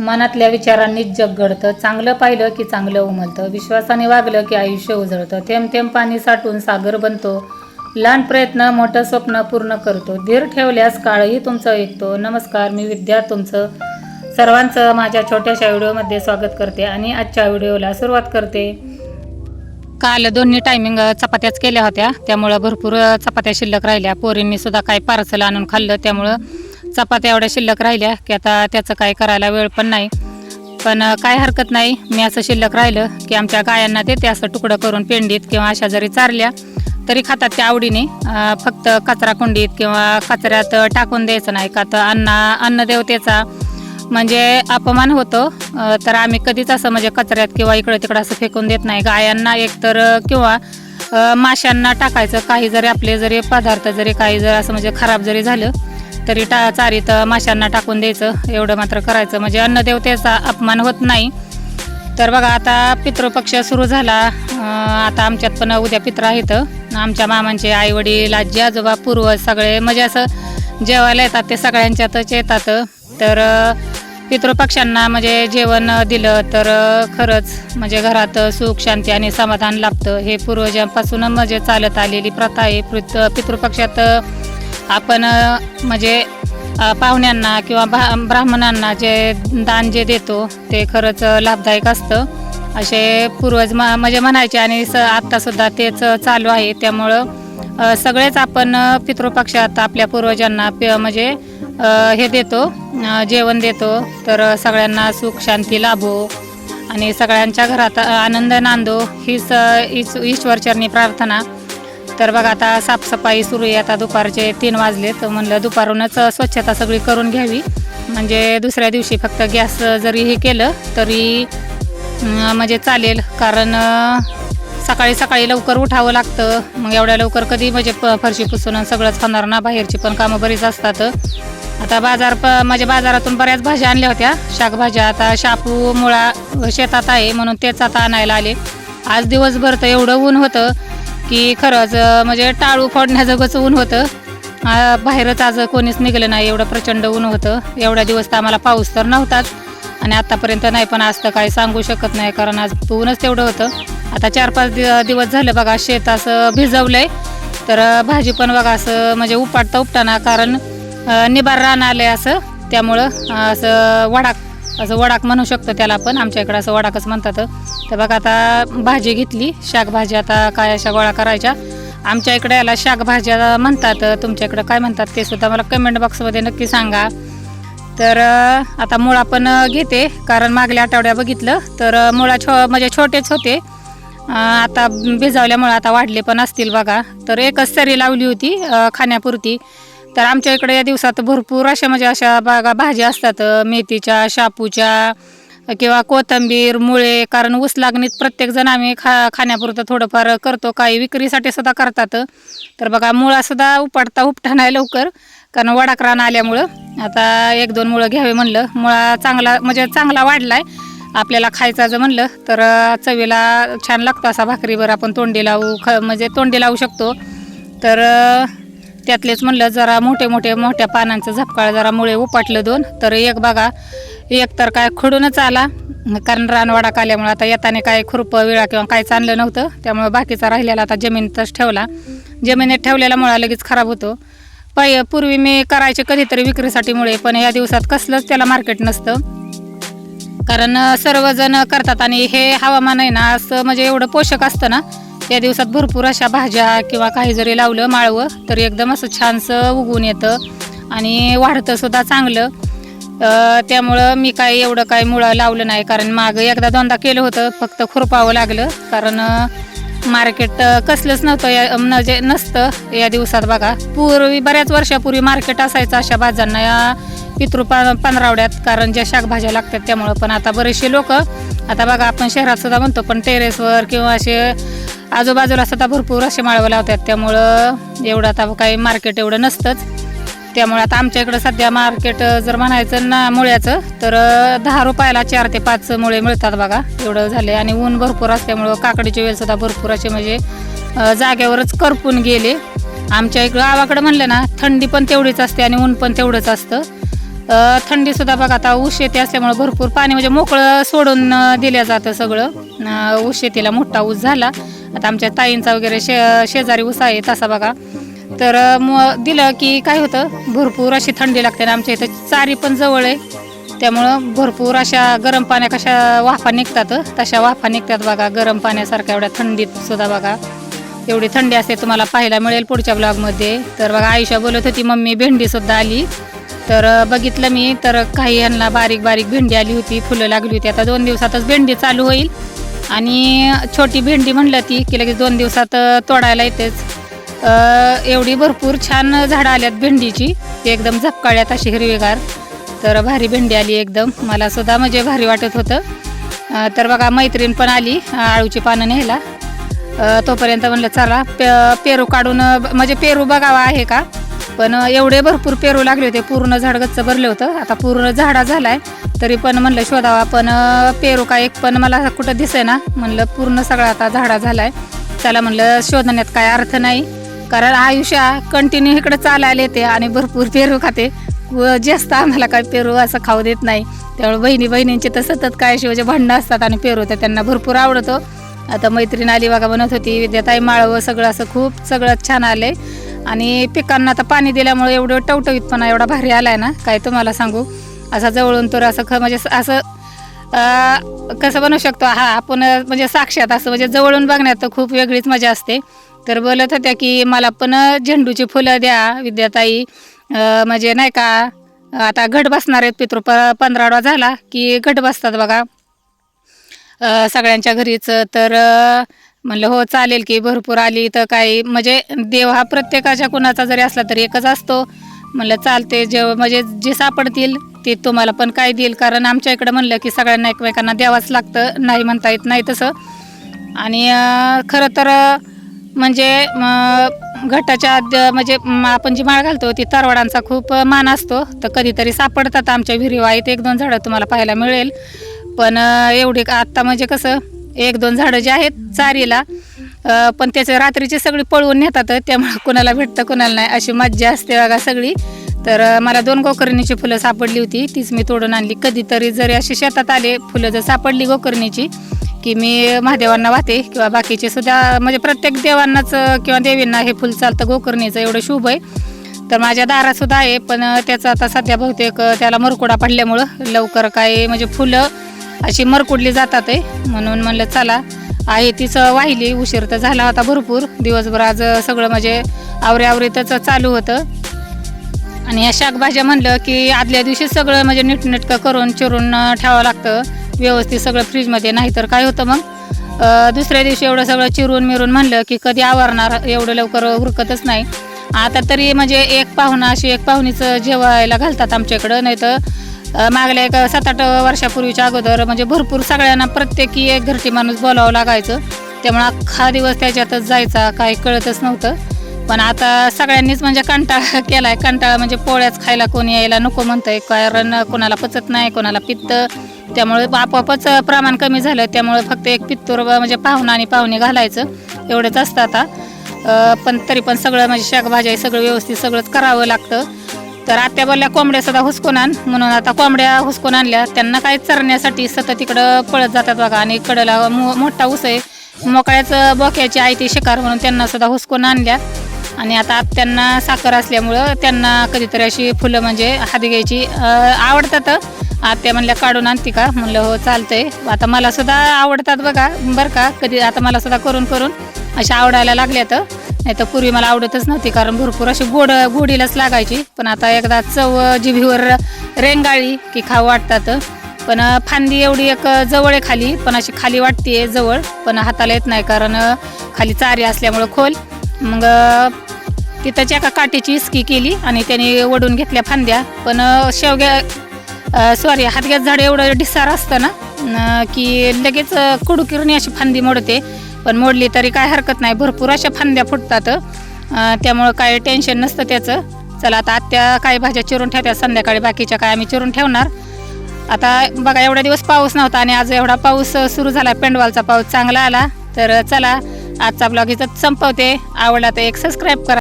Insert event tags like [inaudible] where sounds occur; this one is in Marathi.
मनातल्या विचारांनीच जग घडतं. चांगलं पाहिलं की चांगलं उमलतं. विश्वासाने वागलं की आयुष्य उजळतं. थेंब थेंब पाणी साठून सागर बनतो. लहान प्रयत्न मोठं स्वप्न पूर्ण करतो. धीर ठेवल्यास काळही तुमचं ऐकतो. नमस्कार मी विद्या तुमचं सर्वांचं माझ्या छोट्याशा व्हिडिओमध्ये स्वागत करते आणि आजच्या व्हिडिओला सुरुवात करते. काल दोन्ही टायमिंग चपात्याच केल्या होत्या. त्यामुळं भरपूर चपात्या शिल्लक राहिल्या. पोरींनी सुद्धा काही पार्सल आणून खाल्लं. त्यामुळं चपात्या एवढ्या शिल्लक राहिल्या की आता त्याचं काय करायला वेळ पण नाही. पण काय हरकत नाही. मी असं शिल्लक राहिलं की आमच्या गायांना देते असं तुकडं करून पेंडीत किंवा अशा जरी चारल्या तरी खातात त्या आवडीने. फक्त कचरा कुंडीत किंवा कचऱ्यात टाकून द्यायचं नाही. का तर अन्ना अन्नदेवतेचा म्हणजे अपमान होतो. तर आम्ही कधीच असं म्हणजे कचऱ्यात किंवा इकडं तिकडं असं फेकून देत नाही. गायांना एकतर किंवा माशांना टाकायचं. काही जरी आपले जरी पदार्थ जरी काही जर असं म्हणजे खराब जरी झालं तरी टा चारीत माशांना टाकून द्यायचं. एवढं मात्र करायचं. म्हणजे अन्नदेवतेचा अपमान होत नाही. तर बघा आता पितृपक्ष सुरू झाला. आता आमच्यात पण उद्या पित्र आहेत. आमच्या मामांचे आई वडील आजी आजोबा पूर्वज सगळे म्हणजे असं जेवायला येतात ते सगळ्यांच्यातच येतात. तर पितृपक्षांना म्हणजे जेवण दिलं तर खरंच म्हणजे घरात सुख शांती आणि समाधान लाभतं. हे पूर्वजांपासून म्हणजे चालत आलेली प्रथा आहे. पित पितृपक्षात आपण म्हणजे पाहुण्यांना किंवा भा ब्राह्मणांना जे दान जे देतो ते खरंच लाभदायक असतं. असे पूर्वज म म्हणजे म्हणायचे आणि स आत्तासुद्धा तेच चालू आहे. त्यामुळं सगळेच आपण पितृपक्षात आपल्या पूर्वजांना प म्हणजे हे देतो जेवण देतो. तर सगळ्यांना सुख शांती लाभो. आणि सगळ्यांच्या घरात आनंद नांदो. हीच स ईश ईश्वरचरणी प्रार्थना. तर बघा आता साफसफाई सुरू आहे. आता दुपारचे तीन वाजले तर म्हणलं दुपारूनच स्वच्छता सगळी करून घ्यावी. म्हणजे दुसऱ्या दिवशी फक्त गॅस जरी हे केलं तरी म्हणजे चालेल. कारण सकाळी सकाळी लवकर उठावं लागतं. मग एवढ्या लवकर कधी म्हणजे प फरशी पुसून सगळंच होणार ना? बाहेरची पण कामं बरीच असतात. आता बाजार प म्हणजे बाजारातून बऱ्याच भाज्या आणल्या होत्या. शाकभाज्या आता शापू मुळा शेतात आहे म्हणून तेच आता आणायला आले. आज दिवसभर तर एवढं ऊन होतं. की खरंच म्हणजे टाळू फोडण्याजोगंच ऊन होतं. बाहेरच आज कोणीच निघलं नाही एवढं प्रचंड ऊन होतं. एवढ्या दिवस तर आम्हाला पाऊस तर नव्हताच. आणि आत्तापर्यंत नाही पण आज तर काही सांगू शकत नाही कारण आज ऊनच तेवढं होतं. आता चार पाच दि- दिवस झालं बघा शेत असं भिजवलंय. तर भाजी पण बघा असं म्हणजे उपाटता उपटाना कारण अं, निबार रान आहे असं. त्यामुळं असं वडाक असं वडाक म्हणू शकतो त्याला पण. आमच्या इकडं असं वडाकच म्हणतात. तर बघा आता भाजी घेतली. शाकभाजी आता काय अशा गोळा करायच्या. आमच्या इकडे याला शाकभाज्या म्हणतात. तुमच्या इकडं काय म्हणतात ते सुद्धा मला कमेंट बॉक्समध्ये नक्की सांगा. तर आता मुळा पण घेते. कारण मागल्या आठवड्या बघितलं. तर मुळा छो म्हणजे छोटेच होते. आता भिजावल्यामुळे आता वाढले पण असतील बघा. तर एकच सरी लावली होती खाण्यापुरती. तर आमच्या इकडे या दिवसात भरपूर अशा म्हणजे अशा बागा भाज्या असतात मेथीच्या शापूच्या किंवा कोथंबीर मुळे कारण ऊस लागणीत प्रत्येकजण आम्ही खा खाण्यापुरतं थोडंफार करतो. काही विक्रीसाठी सुद्धा करतात. तर बघा मुळासुद्धा उपटता उपटा नाही लवकर कारण वडाकरान आल्यामुळं. आता एक दोन मुळं घ्यावे म्हणलं. मुळा चांगला म्हणजे चांगला वाढला आहे आपल्याला खायचा जर म्हणलं तर चवीला छान लागतो असा भाकरीवर आपण तोंडी लावू ख म्हणजे तोंडी लावू शकतो. तर त्यातलेच म्हणलं जरा मोठे मोठे मोठ्या पानांचं झपकाळ जरा मुळे उपटलं दोन. तर एक बघा एक तर काय खडूनच आला कारण रानवाडा आल्यामुळे आता येताने काय खुरपं विळा किंवा काय चाललं नव्हतं. त्यामुळे बाकीचा राहिलेला आता जमिनीतच ठेवला. जमिनीत ठेवलेला मुळा लगेच खराब होतो. पै पूर्वी मी करायचे कधीतरी विक्रीसाठी मुळे पण या दिवसात कसलंच त्याला मार्केट नसतं. कारण सर्वजण करतात आणि हे हवामान आहे ना असं म्हणजे एवढं पोषक असतं ना या दिवसात भरपूर अशा भाज्या किंवा काही जरी लावलं माळवं तर एकदम असं छानसं उगवून येतं आणि वाढतं सुद्धा चांगलं. त्यामुळं मी काही एवढं काही मुळं लावलं नाही. कारण मागं एकदा दोनदा केलं होतं फक्त खुरपावं लागलं. कारण मार्केट कसलंच नव्हतं या म्हणजे नसतं या दिवसात बघा. पूर्वी बऱ्याच वर्षापूर्वी मार्केट असायचं अशा भाज्यांना या पितृ पंधरावड्यात कारण ज्या शाकभाज्या लागतात त्यामुळं. पण आता बरेचसे लोक आता बघा आपण शहरात सुद्धा म्हणतो पण टेरेसवर किंवा असे आजूबाजूला सुद्धा भरपूर असे माळवं लावतात. त्यामुळं एवढं आता काही मार्केट एवढं नसतंच. त्यामुळे आता आमच्या इकडं सध्या मार्केट जर म्हणायचं ना मुळ्याचं तर दहा रुपयाला चार ते पाच मुळे मिळतात बघा. एवढं झाले आणि ऊन भरपूर असल्यामुळं काकडीचे वेलसुद्धा भरपूर असे म्हणजे जागेवरच करपून गेले. आमच्या इकडं गावाकडं म्हणलं ना थंडी पण तेवढीच असते आणि ऊन पण तेवढंच असतं. थंडीसुद्धा बघा आता ऊस शेती असल्यामुळं भरपूर पाणी म्हणजे मोकळं सोडून दिलं जातं सगळं. ऊस शेतीला मोठा ऊस झाला. आता आमच्या ताईंचा वगैरे शे शेजारी उसा आहे तसा बघा. तर मग दिलं की काय होतं भरपूर अशी थंडी लागते ना आमच्या इथं. चारी पण जवळ आहे. त्यामुळं भरपूर अशा गरम पाण्या कशा वाफा निघतात तशा वाफा निघतात बघा. गरम पाण्यासारख्या एवढ्या थंडीत सुद्धा बघा. एवढी थंडी असते तुम्हाला पाहायला मिळेल पुढच्या ब्लॉगमध्ये तर बघा आयुष्या बोलत होती मम्मी भेंडीसुद्धा आली. तर बघितलं मी तर काही यांना बारीक बारीक भेंडी आली होती फुलं लागली होती. आता दोन दिवसातच भेंडी चालू होईल. आणि छोटी भेंडी म्हणलं ती की लगेच दोन दिवसात तोडायला येतेच. एवढी भरपूर छान झाडं आल्यात भेंडीची. ती एकदम झपकाळ्यात अशी हिरवीगार. तर भारी भेंडी आली एकदम. मला सुद्धा म्हणजे भारी वाटत होतं. तर बघा मैत्रीण पण आली आळूची पानं न्यायला. तोपर्यंत म्हणलं चला पे पेरू काढून म्हणजे पेरू बघावा आहे का? पण एवढे भरपूर पेरू लागले होते. पूर्ण झाड गच्च भरलं होतं. आता पूर्ण झाडा झालाय. तरी पण म्हणलं शोधावा. पण पेरू का एक पण मला कुठं दिसे ना म्हणलं पूर्ण सगळा आता झाडा झालाय. चला म्हणलं शोधण्यात काय अर्थ नाही. कारण आयुष्या कंटिन्यू इकडे चालायला येते आणि भरपूर पेरू खाते. व जास्त आम्हाला काय पेरू असं खाऊ देत नाही. त्यामुळे बहिणी बहिणींचे तर सतत काय शिवाचे म्हणजे भांडणं असतात आणि पेरू तर त्यांना भरपूर आवडतो. आता मैत्रीण आली बघा बनत होती विद्याताई माळवं सगळं असं खूप सगळं छान आलं आहे आणि पिकांना आता पाणी दिल्यामुळे एवढं टवटवीतपणा एवढा भारी आलाय ना काय तुम्हाला सांगू? असा जवळून तर असं ख म्हणजे असं कसं बनवू शकतो? हा आपण म्हणजे साक्षात असं म्हणजे जवळून बघण्यात तर खूप वेगळीच मजा असते. तर बोलत होत्या की मला पण झेंडूची फुलं द्या विद्याताई. म्हणजे नाही का आता घट बसणार आहेत पितृ प पंधरावा झाला की घट बसतात बघा. सगळ्यांच्या घरीच. तर म्हणलं हो चालेल की भरपूर आली तर काही म्हणजे देव हा प्रत्येकाच्या कुणाचा जरी असला तरी एकच असतो. म्हणलं चालते जे म्हणजे जे सापडतील ते तुम्हाला पण काय देईल कारण आमच्या इकडं म्हणलं की सगळ्यांना एकमेकांना द्यावंच लागतं नाही म्हणता येत नाही तसं. आणि खरं तर म्हणजे घटाच्या म्हणजे आपण जी माळ घालतो ती तरवडांचा खूप मान असतो. तर कधीतरी सापडतात आमच्या विहिरीवाईत एक दोन झाडं तुम्हाला पाहायला मिळेल. पण एवढी का- आत्ता म्हणजे कसं एक दोन झाडं जे आहेत चारीला पण त्याचे रात्रीचे सगळी पळवून नेतात त्यामुळे कुणाला भेटतं कुणाला नाही अशी मज्जा असते बघा सगळी. तर मला दोन गोकर्णीची फुलं सापडली होती तीच मी तोडून आणली. कधीतरी जरी अशी शेतात आले फुलं जर सापडली गोकर्णीची की मी महादेवांना वाहते किंवा बाकीचे सुद्धा म्हणजे प्रत्येक देवांनाच किंवा देवींना हे फुल चालतं गोकर्णीचं एवढं शुभ आहे. तर माझ्या दारात सुद्धा आहे पण त्याचं आता सध्या बहुतेक त्याला मरकुडा पडल्यामुळं लवकर काय म्हणजे फुलं अशी मरकुडली जातात आहे. म्हणून म्हणलं चला. आहे तिचं वाहिली उशीर तर झाला होता भरपूर. दिवसभर आज सगळं म्हणजे आवरे आवरेतच चालू होतं. आणि या शाकभाज्या म्हणलं की आदल्या दिवशी सगळं म्हणजे नीटनेटकं करून चिरून ठेवावं लागतं. व्यवस्थित सगळं फ्रीजमध्ये नाही तर काय होतं मग? दुसऱ्या दिवशी एवढं सगळं चिरून मिरून म्हणलं की कधी आवरणार एवढं लवकर उरकतच नाही. आता तरी म्हणजे एक पाहुणा अशी एक पाहुणीचं जेवायला घालतात आमच्याकडं नाही तर मागल्या एक सात आठ वर्षापूर्वीच्या अगोदर म्हणजे भरपूर सगळ्यांना प्रत्येकी एक घरटी माणूस बोलावं लागायचं. त्यामुळे अख्खा दिवस त्याच्यातच जायचा काही कळतच नव्हतं. पण आता सगळ्यांनीच म्हणजे कंटाळा [laughs] केलाय. कंटाळा म्हणजे पोळ्याच खायला कोणी यायला नको म्हणतंय. कारण कोणाला पचत नाही कोणाला पित्त. त्यामुळे आपोआपच प्रमाण कमी झालं. त्यामुळे फक्त एक पित्तूर म्हणजे पाहुणा आणि पाहुणे घालायचं. एवढंच असतं आता. पण तरी पण सगळं म्हणजे शाकभाज्या हे सगळं व्यवस्थित सगळंच करावं लागतं. तर आत्या बोलल्या कोंबड्या सदा हुसकून आण. म्हणून आता कोंबड्या हुसकून आणल्या. त्यांना काय चरण्यासाठी सतत तिकडं पळत जातात बघा. आणि कडला मो मोठा ऊस आहे. मोकळ्याच बोक्याची आई ती शिकार म्हणून त्यांना सुद्धा हुसकून आणल्या. आणि आता आत्यांना साखर असल्यामुळं त्यांना कधीतरी अशी फुलं म्हणजे हाती घ्यायची आवडतात. आत्या म्हणल्या काढून आणते का? म्हणलं हो चालतंय. आता मला सुद्धा आवडतात बघा बरं का. कधी आता मला सुद्धा करून करून अशा आवडायला लागल्या तर नाही तर पूर्वी मला आवडतच नव्हती कारण भरपूर अशी गोड गोडीलाच लागायची. पण आता एकदा चव जिभीवर रेंगाळी की खाऊ वाटतात. पण फांदी एवढी एक जवळ आहे खाली पण अशी खाली वाटते जवळ पण हाताला येत नाही कारण खाली चारी असल्यामुळं खोल. मग तिथंच एका काठीची इसकी केली आणि त्याने ओढून घेतल्या फांद्या. पण शेवग्या सॉरी हातग्यात झाड एवढं डिसार असतं ना की लगेच कुडकिरणी अशी फांदी मोडते. पण मोडली तरी काय हरकत नाही. भरपूर अशा फांद्या फुटतात. त्यामुळं काय टेन्शन नसतं त्याचं. चला आता आत्या काही भाज्या चिरून ठेवत्या संध्याकाळी बाकीच्या काय आम्ही चिरून ठेवणार. आता बघा एवढा दिवस पाऊस नव्हता आणि आज एवढा पाऊस सुरू झाला. पेंडवालचा पाऊस चांगला आला. तर चला आजचा ब्लॉग इथं संपवते. आवडला तर एक सबस्क्राईब करा.